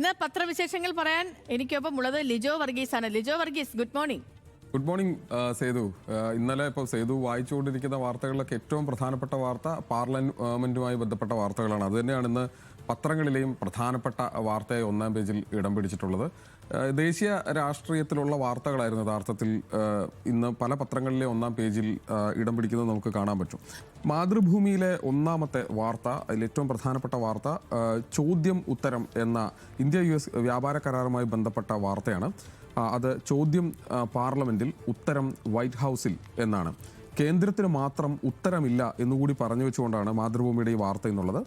ഇന്ന് പത്രവിശേഷങ്ങൾ പറയാൻ എനിക്കൊപ്പം ഉള്ളത് ലിജോ വർഗീസ് ആണ് Lijo Varghese good morning. Good morning Sethu. ഇന്നലെ ഇപ്പോൾ സേതു വായിച്ചുകൊണ്ടിരിക്കുന്ന വാർത്തകളിലൊക്കെ ഏറ്റവും പ്രധാനപ്പെട്ട വാർത്ത പാർലമെന്റുമായി ബന്ധപ്പെട്ട വാർത്തകളാണ്. അതുതന്നെയാണ് ഇന്ന് പത്രങ്ങളിലെയും പ്രധാനപ്പെട്ട വാർത്തയായി ഒന്നാം പേജിൽ ഇടം പിടിച്ചിട്ടുള്ളത്. ദേശീയ രാഷ്ട്രീയത്തിലുള്ള വാർത്തകളായിരുന്നു യഥാർത്ഥത്തിൽ ഇന്ന് പല പത്രങ്ങളിലെ ഒന്നാം പേജിൽ ഇടം പിടിക്കുന്നത് നമുക്ക് കാണാൻ പറ്റും. മാതൃഭൂമിയിലെ ഒന്നാമത്തെ വാർത്ത അതിൽ ഏറ്റവും പ്രധാനപ്പെട്ട വാർത്ത ചോദ്യം ഉത്തരം എന്ന ഇന്ത്യ യു എസ് വ്യാപാര കരാറുമായി ബന്ധപ്പെട്ട വാർത്തയാണ്. അത് ചോദ്യം പാർലമെന്റിൽ ഉത്തരം വൈറ്റ് ഹൗസിൽ എന്നാണ്. കേന്ദ്രത്തിന് മാത്രം ഉത്തരമില്ല എന്നുകൂടി പറഞ്ഞു വെച്ചുകൊണ്ടാണ് മാതൃഭൂമിയുടെ ഈ വാർത്ത എന്നുള്ളത്.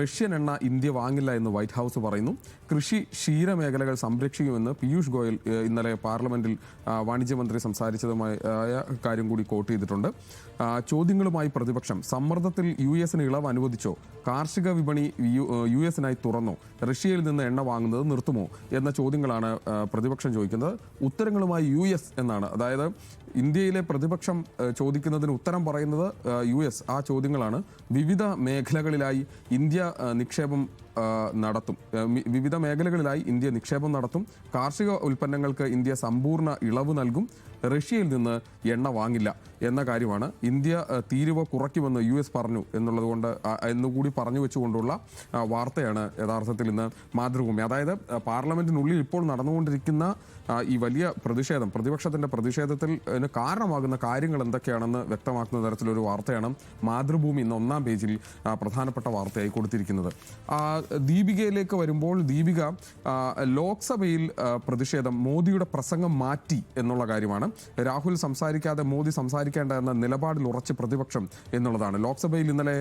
റഷ്യൻ എണ്ണ ഇന്ത്യ വാങ്ങില്ല എന്ന് വൈറ്റ് ഹൗസ് പറയുന്നു. കൃഷി ക്ഷീരമേഖലകൾ സംരക്ഷിക്കുമെന്ന് പീയൂഷ് ഗോയൽ ഇന്നലെ പാർലമെന്റിൽ വാണിജ്യമന്ത്രി സംസാരിച്ചതുമായ കാര്യം കൂടി കോട്ട് ചെയ്തിട്ടുണ്ട്. ചോദ്യങ്ങളുമായി പ്രതിപക്ഷം സമ്മർദ്ദത്തിൽ യു എസിന് ഇളവ് അനുവദിച്ചോ? കാർഷിക വിപണി യു എസിനായി തുറന്നോ? റഷ്യയിൽ നിന്ന് എണ്ണ വാങ്ങുന്നത് നിർത്തുമോ? എന്ന ചോദ്യങ്ങളാണ് പ്രതിപക്ഷം ചോദിക്കുന്നത്. ഉത്തരങ്ങളുമായി യു എസ് എന്നാണ്. അതായത് ഇന്ത്യയിലെ പ്രതിപക്ഷം ചോദിക്കുന്നതിന് ഉത്തരം പറയുന്നത് യു എസ്. ആ ചോദ്യങ്ങളാണ് വിവിധ മേഖലകളിലായി ഇന്ത്യ ആ, നിക്ഷേപം നടത്തും. വിവിധ മേഖലകളിലായി ഇന്ത്യ നിക്ഷേപം നടത്തും. കാർഷിക ഉൽപ്പന്നങ്ങൾക്ക് ഇന്ത്യ സമ്പൂർണ ഇളവ് നൽകും. റഷ്യയിൽ നിന്ന് എണ്ണ വാങ്ങില്ല എന്ന കാര്യമാണ് ഇന്ത്യ തീരുവ കുറയ്ക്കുമെന്ന് യു എസ് പറഞ്ഞു എന്നുള്ളത് കൊണ്ട് എന്നുകൂടി പറഞ്ഞു വെച്ചുകൊണ്ടുള്ള വാർത്തയാണ് യഥാർത്ഥത്തിൽ ഇന്ന് മാതൃഭൂമി. അതായത് പാർലമെന്റിനുള്ളിൽ ഇപ്പോൾ നടന്നുകൊണ്ടിരിക്കുന്ന ഈ വലിയ പ്രതിഷേധം പ്രതിപക്ഷത്തിന്റെ പ്രതിഷേധത്തിൽ കാരണമാകുന്ന കാര്യങ്ങൾ എന്തൊക്കെയാണെന്ന് വ്യക്തമാക്കുന്ന തരത്തിലൊരു വാർത്തയാണ് മാതൃഭൂമി ഇന്ന് ഒന്നാം പേജിൽ പ്രധാനപ്പെട്ട വാർത്തയായി കൊടുത്തിരിക്കുന്നത്. ദീപികയിലേക്ക് വരുമ്പോൾ ദീപിക ലോക്സഭയിൽ പ്രതിഷേധം മോദിയുടെ പ്രസംഗം മാറ്റി എന്നുള്ള കാര്യമാണ് രാഹുൽ സംസാരിക്കാതെ മോദി സംസാരിക്കേണ്ട എന്ന നിലപാടിൽ ഉറച്ച് പ്രതിപക്ഷം എന്നുള്ളതാണ്. ലോക്സഭയിൽ ഇന്നലെ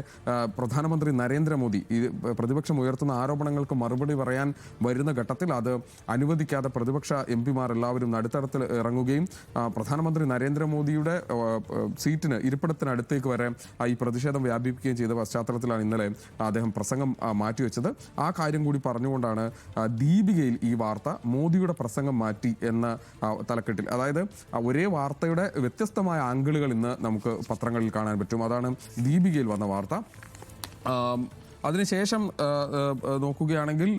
പ്രധാനമന്ത്രി നരേന്ദ്രമോദി ഈ പ്രതിപക്ഷം ഉയർത്തുന്ന ആരോപണങ്ങൾക്ക് മറുപടി പറയാൻ വരുന്ന ഘട്ടത്തിൽ അത് അനുവദിക്കാതെ പ്രതിപക്ഷ എം പിമാർ എല്ലാവരും നടുത്തരത്തിൽ ഇറങ്ങുകയും പ്രധാനമന്ത്രി നരേന്ദ്രമോദിയുടെ സീറ്റിന് ഇരിപ്പിടത്തിനടുത്തേക്ക് വരെ ഈ പ്രതിഷേധം വ്യാപിപ്പിക്കുകയും ചെയ്ത പശ്ചാത്തലത്തിലാണ് ഇന്നലെ അദ്ദേഹം പ്രസംഗം മാറ്റിവെച്ചത്. ആ കാര്യം കൂടി പറഞ്ഞുകൊണ്ടാണ് ദീപികയിൽ ഈ വാർത്ത മോദിയുടെ പ്രസംഗം മാറ്റി എന്ന തലക്കെട്ടിൽ. അതായത് ഒരേ വാർത്തയുടെ വ്യത്യസ്തമായ ആംഗിളുകൾ ഇന്ന് നമുക്ക് പത്രങ്ങളിൽ കാണാൻ പറ്റും. അതാണ് ദീപികയിൽ വന്ന വാർത്ത. അതിനുശേഷം നോക്കുകയാണെങ്കിൽ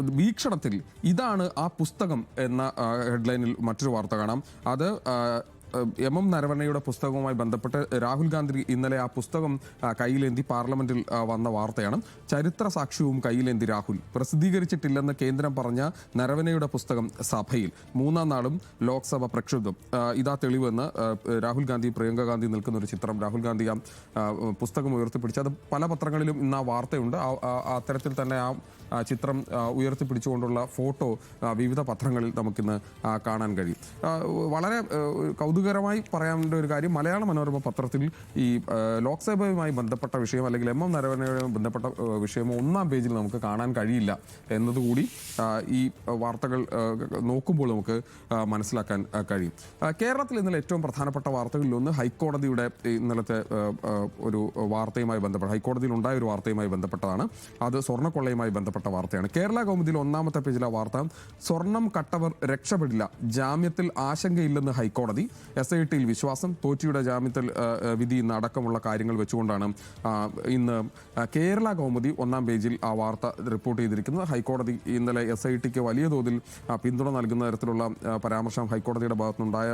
വീക്ഷണത്തിൽ ഇതാണ് ആ പുസ്തകം എന്ന ഹെഡ്ലൈനിൽ മറ്റൊരു വാർത്ത കാണാം. അത് എം എം നരവണയുടെ പുസ്തകവുമായി ബന്ധപ്പെട്ട് രാഹുൽ ഗാന്ധി ഇന്നലെ ആ പുസ്തകം കയ്യിലേന്തി പാർലമെന്റിൽ വന്ന വാർത്തയാണ്. ചരിത്ര സാക്ഷ്യവും കയ്യിലേന്തി രാഹുൽ. പ്രസിദ്ധീകരിച്ചിട്ടില്ലെന്ന് കേന്ദ്രം പറഞ്ഞ നരവനയുടെ പുസ്തകം സഭയിൽ. മൂന്നാം നാളും ലോക്സഭ പ്രക്ഷുബ്ധം. ഇതാ തെളിവെന്ന് രാഹുൽ ഗാന്ധി പ്രിയങ്ക ഗാന്ധി നിൽക്കുന്ന ഒരു ചിത്രം രാഹുൽ ഗാന്ധി ആ പുസ്തകം ഉയർത്തിപ്പിടിച്ച്. അത് പല പത്രങ്ങളിലും ഇന്ന് ആ വാർത്തയുണ്ട്. അത്തരത്തിൽ തന്നെ ആ ചിത്രം ഉയർത്തിപ്പിടിച്ചുകൊണ്ടുള്ള ഫോട്ടോ വിവിധ പത്രങ്ങളിൽ നമുക്കിന്ന് കാണാൻ കഴിയും. വളരെ ആ, കൗതുകരമായി പറയാനുള്ള ഒരു കാര്യം. മലയാള മനോരമ പത്രത്തിൽ ഈ ലോക്സഭയുമായി ബന്ധപ്പെട്ട വിഷയം അല്ലെങ്കിൽ എം എം നരവനയുമായി ബന്ധപ്പെട്ട വിഷയം ഒന്നാം പേജിൽ നമുക്ക് കാണാൻ കഴിയില്ല എന്നതുകൂടി ഈ വാർത്തകൾ നോക്കുമ്പോൾ നമുക്ക് മനസ്സിലാക്കാൻ കഴിയും. കേരളത്തിൽ ഇന്നലെ ഏറ്റവും പ്രധാനപ്പെട്ട വാർത്തകളിലൊന്ന് ഹൈക്കോടതിയുടെ ഇന്നലത്തെ ഒരു വാർത്തയുമായി ബന്ധപ്പെട്ട ഹൈക്കോടതിയിൽ ഉണ്ടായ ഒരു വാർത്തയുമായി ബന്ധപ്പെട്ടതാണ്. അത് സ്വർണക്കൊള്ളയുമായി ബന്ധപ്പെട്ട വാർത്തയാണ്. കേരള കൗമുദിയിൽ ഒന്നാമത്തെ പേജിലെ വാർത്ത സ്വർണം കട്ടവർ രക്ഷപ്പെടില്ല ജാമ്യത്തിൽ ആശങ്കയില്ലെന്ന് ഹൈക്കോടതി. എസ് ഐ ടിയിൽ വിശ്വാസം തോറ്റിയുടെ ജാമ്യത്തിൽ വിധി ഇന്ന് അടക്കമുള്ള കാര്യങ്ങൾ വെച്ചുകൊണ്ടാണ് ഇന്ന് കേരള കൗമുദി ഒന്നാം പേജിൽ ആ വാർത്ത റിപ്പോർട്ട് ചെയ്തിരിക്കുന്നത്. ഹൈക്കോടതി ഇന്നലെ എസ് ഐ ടിക്ക് വലിയ തോതിൽ പിന്തുണ നൽകുന്ന തരത്തിലുള്ള പരാമർശം ഹൈക്കോടതിയുടെ ഭാഗത്തുനിന്നുണ്ടായ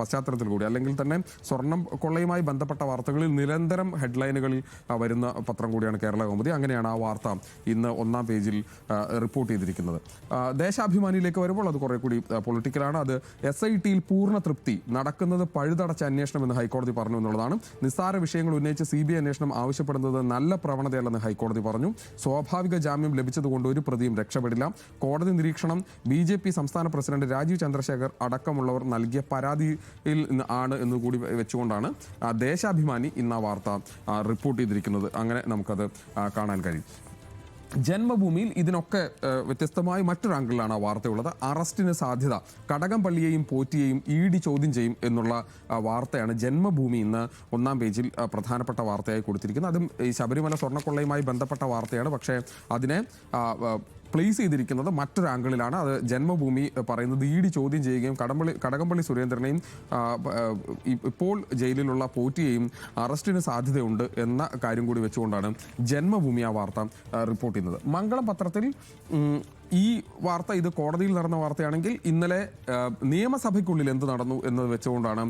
പശ്ചാത്തലത്തിൽ കൂടി. അല്ലെങ്കിൽ തന്നെ സ്വർണം കൊള്ളയുമായി ബന്ധപ്പെട്ട വാർത്തകളിൽ നിരന്തരം ഹെഡ്ലൈനുകളിൽ വരുന്ന പത്രം കൂടിയാണ് കേരള കൗമുദി. അങ്ങനെയാണ് ആ വാർത്ത ഇന്ന് ഒന്നാം പേജിൽ റിപ്പോർട്ട് ചെയ്തിരിക്കുന്നത്. ദേശാഭിമാനിയിലേക്ക് വരുമ്പോൾ അത് കുറെ കൂടി പൊളിറ്റിക്കലാണ്. അത് എസ് ഐ ടിയിൽ പൂർണ തൃപ്തി നടക്കുന്നത് പഴുതടച്ച അന്വേഷണം എന്ന് ഹൈക്കോടതി പറഞ്ഞു എന്നുള്ളതാണ്. നിസ്സാര വിഷയങ്ങൾ ഉന്നയിച്ച് സി ബി അന്വേഷണം ആവശ്യപ്പെടുന്നത് നല്ല പ്രവണതയല്ലെന്ന് ഹൈക്കോടതി പറഞ്ഞു. സ്വാഭാവിക ജാമ്യം ലഭിച്ചതുകൊണ്ട് ഒരു പ്രതിയും രക്ഷപ്പെടില്ല. കോടതി നിരീക്ഷണം ബി ജെ പി സംസ്ഥാന പ്രസിഡന്റ് രാജീവ് ചന്ദ്രശേഖർ അടക്കമുള്ളവർ നൽകിയ പരാതിയിൽ ആണ് എന്ന് കൂടി വെച്ചുകൊണ്ടാണ് ദേശാഭിമാനി ഇന്ന് വാർത്ത റിപ്പോർട്ട് ചെയ്തിരിക്കുന്നത്. അങ്ങനെ നമുക്കത് കാണാൻ കഴിയും. ജന്മഭൂമിയിൽ ഇതിനൊക്കെ വ്യത്യസ്തമായി മറ്റൊരു ആംഗിളിലാണ് ആ വാർത്തയുള്ളത്. അറസ്റ്റിന് സാധ്യത കടകംപള്ളിയെയും പോറ്റിയെയും ഇ ഡി ചോദ്യം ചെയ്യും എന്നുള്ള വാർത്തയാണ് ജന്മഭൂമി ഇന്ന് ഒന്നാം പേജിൽ പ്രധാനപ്പെട്ട വാർത്തയായി കൊടുത്തിരിക്കുന്നത്. അതും ഈ ശബരിമല സ്വർണക്കൊള്ളയുമായി ബന്ധപ്പെട്ട വാർത്തയാണ്. പക്ഷേ അതിനെ പ്ലേസ് ചെയ്തിരിക്കുന്നത് മറ്റൊരു ആംഗിളിലാണ് അത് ജന്മഭൂമി പറയുന്നത് ഇ ഡി ചോദ്യം ചെയ്യുകയും കടമ്പള്ളി കടകംപള്ളി സുരേന്ദ്രനെയും ഇപ്പോൾ ജയിലിലുള്ള പോറ്റിയെയും അറസ്റ്റിന് സാധ്യതയുണ്ട് എന്ന കാര്യം കൂടി വെച്ചുകൊണ്ടാണ് ജന്മഭൂമി ആ വാർത്ത റിപ്പോർട്ട് ചെയ്യുന്നത്. മംഗളം പത്രത്തിൽ ഈ വാർത്ത ഇത് കോടതിയിൽ നടന്ന വാർത്തയാണെങ്കിൽ ഇന്നലെ നിയമസഭയ്ക്കുള്ളിൽ എന്ത് നടന്നു എന്നത് വെച്ചുകൊണ്ടാണ്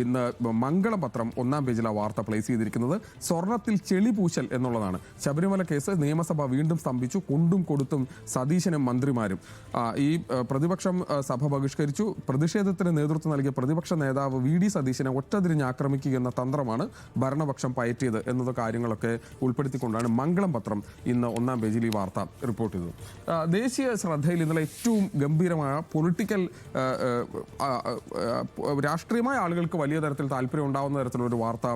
ഇന്ന് മംഗളം പത്രം ഒന്നാം പേജിൽ ആ വാർത്ത പ്ലേസ് ചെയ്തിരിക്കുന്നത്. സ്വർണത്തിൽ ചെളി പൂശൽ എന്നുള്ളതാണ്. ശബരിമല കേസ് നിയമസഭ വീണ്ടും സ്തംഭിച്ചു. കൊണ്ടും കൊടുത്തും സതീശനും മന്ത്രിമാരും. ഈ പ്രതിപക്ഷം സഭ ബഹിഷ്കരിച്ചു. പ്രതിഷേധത്തിന് നേതൃത്വം നൽകിയ പ്രതിപക്ഷ നേതാവ് വി ഡി സതീശനെ ഒറ്റതിരിഞ്ഞ് ആക്രമിക്കുക എന്ന തന്ത്രമാണ് ഭരണപക്ഷം പയറ്റിയത് എന്നത് കാര്യങ്ങളൊക്കെ ഉൾപ്പെടുത്തിക്കൊണ്ടാണ് മംഗളം പത്രം ഇന്ന് ഒന്നാം പേജിൽ ഈ വാർത്ത റിപ്പോർട്ട് ചെയ്തത്. ആ, ശ്രദ്ധയിൽ ഇന്നലെ ഏറ്റവും ഗംഭീരമായ പൊളിറ്റിക്കൽ രാഷ്ട്രീയമായ ആളുകൾക്ക് വലിയ തരത്തിൽ താല്പര്യം ഉണ്ടാകുന്ന ഒരു വാർത്ത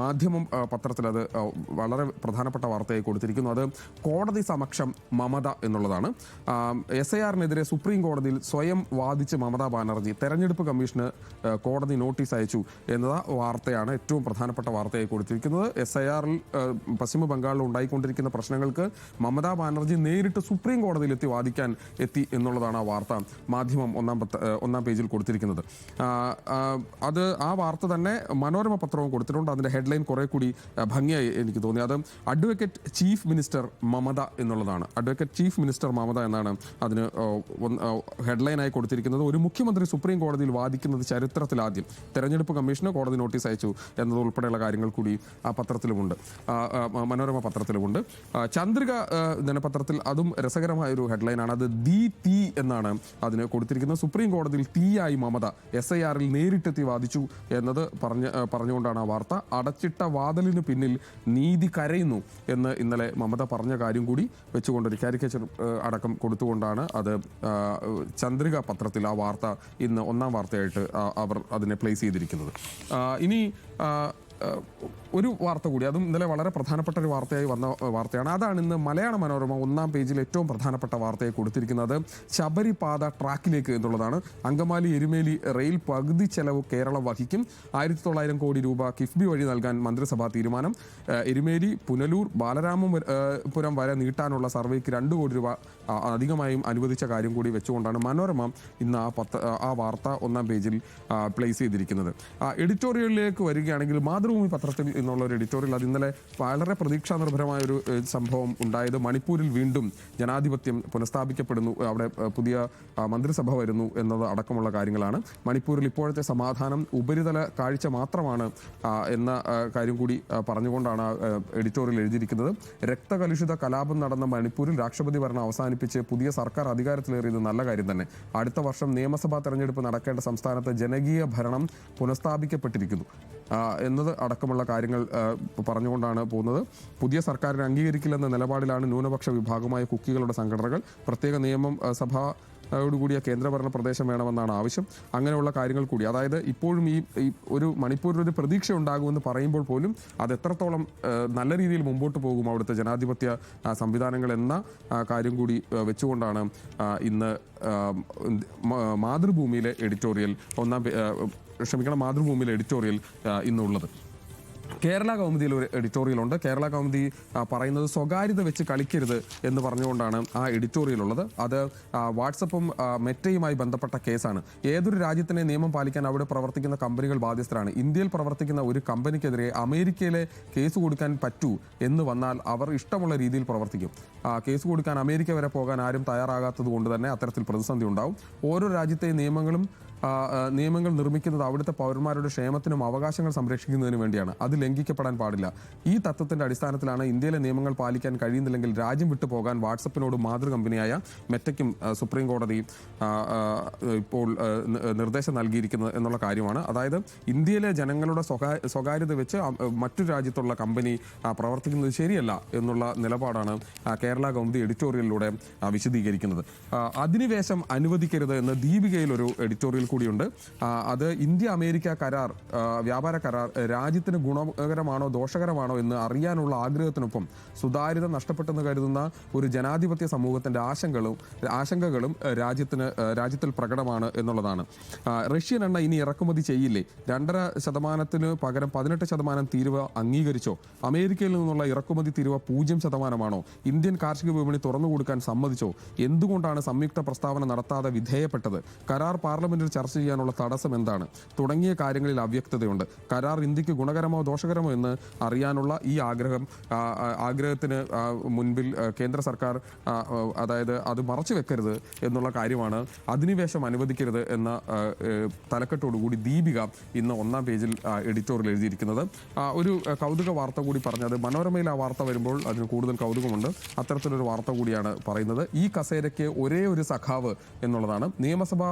മാധ്യമം പത്രത്തിൽ അത് വളരെ പ്രധാനപ്പെട്ട വാർത്തയായി കൊടുത്തിരിക്കുന്നു. അത് കോടതി സമക്ഷം മമത എന്നുള്ളതാണ്. എസ് ഐ ആറിനെതിരെ സുപ്രീം കോടതിയിൽ സ്വയം വാദിച്ച് മമതാ ബാനർജി തെരഞ്ഞെടുപ്പ് കമ്മീഷന് കോടതി നോട്ടീസ് അയച്ചു എന്ന വാർത്തയാണ് ഏറ്റവും പ്രധാനപ്പെട്ട വാർത്തയായി കൊടുത്തിരിക്കുന്നത്. എസ് ഐ ആറിൽ പശ്ചിമ ബംഗാളിൽ ഉണ്ടായിക്കൊണ്ടിരിക്കുന്ന പ്രശ്നങ്ങൾക്ക് മമതാ ബാനർജി നേരിട്ട് സുപ്രീം കോടതിയിൽ എത്തി വാദിക്കാൻ എത്തി എന്നുള്ളതാണ് ആ വാർത്ത മാധ്യമം ഒന്നാം ഒന്നാം പേജിൽ കൊടുത്തിരിക്കുന്നത്. അത് ആ വാർത്ത തന്നെ മനോരമ പത്രവും കൊടുത്തിട്ടുണ്ട്. അതിന്റെ ഹെഡ്ലൈൻ കുറെ കൂടി ഭംഗിയായി എനിക്ക് തോന്നി. അത് അഡ്വക്കേറ്റ് ചീഫ് മിനിസ്റ്റർ മമത എന്നുള്ളതാണ്. അഡ്വക്കേറ്റ് ചീഫ് മിനിസ്റ്റർ മമത എന്നാണ് അതിന് ഹെഡ്ലൈനായി കൊടുത്തിരിക്കുന്നത്. ഒരു മുഖ്യമന്ത്രി സുപ്രീം കോടതിയിൽ വാദിക്കുന്നത് ചരിത്രത്തിലാദ്യം തെരഞ്ഞെടുപ്പ് കമ്മീഷന് കോടതി നോട്ടീസ് അയച്ചു എന്നതുൾപ്പെടെയുള്ള കാര്യങ്ങൾ കൂടി ആ പത്രത്തിലുമുണ്ട്. മനോരമ പത്രത്തിലുമുണ്ട്. ചന്ദ്രിക ദിനപത്രത്തിൽ അതും രസകരമായ ഒരു ഹെഡ്ലൈനാണ്. അത് ദി തീ എന്നാണ് അതിന് കൊടുത്തിരിക്കുന്നത്. സുപ്രീം കോടതിയിൽ തീയായി മമത എസ് ഐ ആറിൽ നേരിട്ടെത്തി വാദിച്ചു എന്നത് പറഞ്ഞ് പറഞ്ഞുകൊണ്ടാണ് ആ വാർത്ത. അടച്ചിട്ട വാതിലിന് പിന്നിൽ നീതി കരയുന്നു എന്ന് ഇന്നലെ മമത പറഞ്ഞ കാര്യം കൂടി വെച്ചുകൊണ്ട് ഒരു കാരിക്കേച്ചർ അടക്കം കൊടുത്തുകൊണ്ടാണ് അത് ചന്ദ്രിക പത്രത്തിൽ ആ വാർത്ത ഇന്ന് ഒന്നാം വാർത്തയായിട്ട് അവർ അതിനെ പ്ലേസ് ചെയ്തിരിക്കുന്നത്. ഇനി ഒരു വാർത്ത കൂടി. അതും ഇന്നലെ വളരെ പ്രധാനപ്പെട്ട ഒരു വാർത്തയായി വന്ന വാർത്തയാണ്. അതാണ് ഇന്ന് മലയാള മനോരമ ഒന്നാം പേജിൽ ഏറ്റവും പ്രധാനപ്പെട്ട വാർത്തയായി കൊടുത്തിരിക്കുന്നത്. ശബരിപാത ട്രാക്കിലേക്ക് എന്നുള്ളതാണ്. അങ്കമാലി എരുമേലി റെയിൽ പകുതി ചെലവ് കേരളം വഹിക്കും. ആയിരത്തി തൊള്ളായിരം കോടി രൂപ കിഫ്ബി വഴി നൽകാൻ മന്ത്രിസഭാ തീരുമാനം. എരുമേലി പുനലൂർ ബാലരാമപുരം വരെ നീട്ടാനുള്ള സർവേക്ക് രണ്ട് കോടി രൂപ അധികമായും അനുവദിച്ച കാര്യം കൂടി വെച്ചുകൊണ്ടാണ് മനോരമ ഇന്ന് ആ പത്ത് ആ വാർത്ത ഒന്നാം പേജിൽ പ്ലേസ് ചെയ്തിരിക്കുന്നത്. എഡിറ്റോറിയലിലേക്ക് വരികയാണെങ്കിൽ മാതൃഭൂമി പത്രത്തിൽ എന്നുള്ള ഒരു എഡിറ്റോറിയൽ അത് ഇന്നലെ വളരെ പ്രതീക്ഷാ നിർഭരമായ ഒരു സംഭവം ഉണ്ടായത് മണിപ്പൂരിൽ വീണ്ടും ജനാധിപത്യം പുനഃസ്ഥാപിക്കപ്പെടുന്നു അവിടെ പുതിയ മന്ത്രിസഭ വരുന്നു എന്നത് അടക്കമുള്ള കാര്യങ്ങളാണ്. മണിപ്പൂരിൽ ഇപ്പോഴത്തെ സമാധാനം ഉപരിതല കാഴ്ച മാത്രമാണ് എന്ന കാര്യം കൂടി പറഞ്ഞുകൊണ്ടാണ് എഡിറ്റോറിയൽ എഴുതിയിരിക്കുന്നത്. രക്തകലുഷിത കലാപം നടന്ന മണിപ്പൂരിൽ രാഷ്ട്രപതി ഭരണം അവസാനിപ്പിച്ച് പുതിയ സർക്കാർ അധികാരത്തിലേറിയത് നല്ല കാര്യം തന്നെ. അടുത്ത വർഷം നിയമസഭാ തെരഞ്ഞെടുപ്പ് നടക്കേണ്ട സംസ്ഥാനത്ത് ജനകീയ ഭരണം പുനഃസ്ഥാപിക്കപ്പെട്ടിരിക്കുന്നു. എന്നത് അടക്കമുള്ള കാര്യങ്ങൾ പറഞ്ഞുകൊണ്ടാണ് പോകുന്നത്. പുതിയ സർക്കാരിനെ അംഗീകരിക്കില്ലെന്ന നിലപാടിലാണ് ന്യൂനപക്ഷ വിഭാഗമായ കുക്കികളുടെ സംഘടനകൾ. പ്രത്യേക നിയമം സഭാ യോടുകൂടിയ കേന്ദ്രഭരണ പ്രദേശം വേണമെന്നാണ് ആവശ്യം. അങ്ങനെയുള്ള കാര്യങ്ങൾ കൂടി. അതായത് ഇപ്പോഴും ഈ ഒരു മണിപ്പൂരിൽ ഒരു പ്രതീക്ഷ ഉണ്ടാകുമെന്ന് പറയുമ്പോൾ പോലും അത് എത്രത്തോളം നല്ല രീതിയിൽ മുമ്പോട്ട് പോകും അവിടുത്തെ ജനാധിപത്യ സംവിധാനങ്ങൾ എന്ന കാര്യം കൂടി വെച്ചുകൊണ്ടാണ് ഇന്ന് മാതൃഭൂമിയിലെ എഡിറ്റോറിയൽ ഒന്നാം ക്ഷമിക്കണം മാതൃഭൂമിയിലെ എഡിറ്റോറിയൽ ഇന്നുള്ളത്. കേരള കൗമുദിയിൽ ഒരു എഡിറ്റോറിയൽ ഉണ്ട്. കേരള കൗമുദി പറയുന്നത് സ്വകാര്യത വെച്ച് കളിക്കരുത് എന്ന് പറഞ്ഞുകൊണ്ടാണ് ആ എഡിറ്റോറിയൽ ഉള്ളത്. അത് വാട്സപ്പും മെറ്റയുമായി ബന്ധപ്പെട്ട കേസാണ്. ഏതൊരു രാജ്യത്തിനെ നിയമം പാലിക്കാൻ അവിടെ പ്രവർത്തിക്കുന്ന കമ്പനികൾ ബാധ്യസ്ഥരാണ്. ഇന്ത്യയിൽ പ്രവർത്തിക്കുന്ന ഒരു കമ്പനിക്കെതിരെ അമേരിക്കയിലെ കേസ് കൊടുക്കാൻ പറ്റൂ എന്ന് വന്നാൽ അവർ ഇഷ്ടമുള്ള രീതിയിൽ പ്രവർത്തിക്കും. കേസ് കൊടുക്കാൻ അമേരിക്ക വരെ പോകാൻ ആരും തയ്യാറാകാത്തത് കൊണ്ട് തന്നെ അത്തരത്തിൽ പ്രതിസന്ധി ഉണ്ടാവും. ഓരോ രാജ്യത്തെ നിയമങ്ങളും നിയമങ്ങൾ നിർമ്മിക്കുന്നത് അവിടുത്തെ പൗരന്മാരുടെ ക്ഷേമത്തിനും അവകാശങ്ങൾ സംരക്ഷിക്കുന്നതിനും വേണ്ടിയാണ്. അത് ലംഘിക്കപ്പെടാൻ പാടില്ല. ഈ തത്വത്തിന്റെ അടിസ്ഥാനത്തിലാണ് ഇന്ത്യയിലെ നിയമങ്ങൾ പാലിക്കാൻ കഴിയുന്നില്ലെങ്കിൽ രാജ്യം വിട്ടു പോകാൻ വാട്സപ്പിനോട് മാതൃ കമ്പനിയായ മെറ്റയ്ക്കും സുപ്രീം കോടതി ഇപ്പോൾ നിർദ്ദേശം നൽകിയിരിക്കുന്നത് എന്നുള്ള കാര്യമാണ്. അതായത് ഇന്ത്യയിലെ ജനങ്ങളുടെ സ്വകാ- സ്വകാര്യത വെച്ച് മറ്റു രാജ്യത്തുള്ള കമ്പനി പ്രവർത്തിക്കുന്നത് ശരിയല്ല എന്നുള്ള നിലപാടാണ് കേരള കൗമുദി എഡിറ്റോറിയലിലൂടെ വിശദീകരിക്കുന്നത്. അധിനിവേശം അനുവദിക്കരുത് എന്ന് ദീപികയിൽ ഒരു എഡിറ്റോറിയൽ കൂടിയുണ്ട്. അത് ഇന്ത്യ അമേരിക്ക കരാർ വ്യാപാര കരാർ രാജ്യത്തിന് ഗുണകരമാണോ ദോഷകരമാണോ എന്ന് അറിയാനുള്ള ആഗ്രഹത്തിനൊപ്പം സുതാര്യത നഷ്ടപ്പെട്ടെന്ന് കരുതുന്ന ഒരു ജനാധിപത്യ സമൂഹത്തിന്റെ ആശങ്കകളും ആശങ്കകളും രാജ്യത്തിന് രാജ്യത്തിൽ പ്രകടമാണ് എന്നുള്ളതാണ്. റഷ്യൻ എണ്ണ ഇനി ഇറക്കുമതി ചെയ്യില്ലേ? രണ്ടര ശതമാനത്തിന് പകരം പതിനെട്ട് ശതമാനം തീരുവ അംഗീകരിച്ചോ? അമേരിക്കയിൽ നിന്നുള്ള ഇറക്കുമതി തീരുവ പൂജ്യം ശതമാനമാണോ? ഇന്ത്യൻ കാർഷിക വിപണി തുറന്നു കൊടുക്കാൻ സമ്മതിച്ചോ? എന്തുകൊണ്ടാണ് സംയുക്ത പ്രസ്താവന നടത്താതെ വിധേയപ്പെട്ടത്? കരാർ പാർലമെന്റിൽ ചർച്ച ചെയ്യാനുള്ള തടസ്സം എന്താണ്? തുടങ്ങിയ കാര്യങ്ങളിൽ അവ്യക്തതയുണ്ട്. കരാർ ഇന്ത്യയ്ക്ക് ഗുണകരമോ ദോഷകരമോ എന്ന് അറിയാനുള്ള ഈ ആഗ്രഹം ആഗ്രഹത്തിന് മുൻപിൽ കേന്ദ്ര സർക്കാർ അതായത് അത് മറച്ചു വെക്കരുത് എന്നുള്ള കാര്യമാണ് അധിനിവേശം അനുവദിക്കരുത് എന്ന തലക്കെട്ടോടുകൂടി ദീപിക ഇന്ന് ഒന്നാം പേജിൽ എഡിറ്റോറിൽ എഴുതിയിരിക്കുന്നത്. ഒരു കൗതുക വാർത്ത കൂടി പറഞ്ഞത് മനോരമയിൽ ആ വാർത്ത വരുമ്പോൾ അതിന് കൂടുതൽ കൗതുകമുണ്ട്. അത്തരത്തിലൊരു വാർത്ത കൂടിയാണ് പറയുന്നത്. ഈ കസേരയ്ക്ക് ഒരേ ഒരു സഖാവ് എന്നുള്ളതാണ്. നിയമസഭാ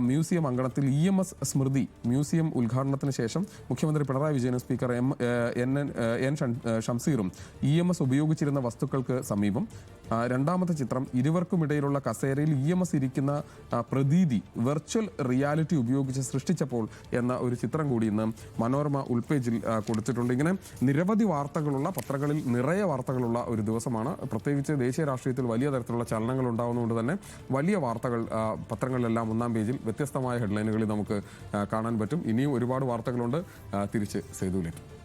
മ്യൂസിയം അങ്കണത്തിൽ E M S Smriti museum ഉദ്ഘാടനത്തിന് ശേഷം മുഖ്യമന്ത്രി പിണറായി വിജയനും സ്പീക്കർ എം എൻ എൻ ഷംസീറും ഇ എം എസ് ഉപയോഗിച്ചിരുന്ന വസ്തുക്കൾക്ക് സമീപം രണ്ടാമത്തെ ചിത്രം ഇരുവർക്കുമിടയിലുള്ള കസേരയിൽ ഇ എം എസ് ഇരിക്കുന്ന പ്രതീതി വെർച്വൽ റിയാലിറ്റി ഉപയോഗിച്ച് സൃഷ്ടിച്ചപ്പോൾ എന്ന ഒരു ചിത്രം കൂടി ഇന്ന് മനോരമ ഉൾപേജിൽ കൊടുത്തിട്ടുണ്ട്. ഇങ്ങനെ നിരവധി വാർത്തകളുള്ള പത്രങ്ങളിൽ നിറയെ വാർത്തകളുള്ള ഒരു ദിവസമാണ്. പ്രത്യേകിച്ച് ദേശീയ രാഷ്ട്രീയത്തിൽ വലിയ തരത്തിലുള്ള ചലനങ്ങൾ ഉണ്ടാകുന്നതുകൊണ്ട് തന്നെ വലിയ വാർത്തകൾ പത്രങ്ങളിലെല്ലാം ഒന്നാം പേജിൽ വ്യത്യസ്തമായ ഹെഡ്ലൈനുകളിൽ നമുക്ക് കാണാൻ പറ്റും. ഇനിയും ഒരുപാട് വാർത്തകളുണ്ട്. തിരിച്ച് സേതുവിലേക്ക്.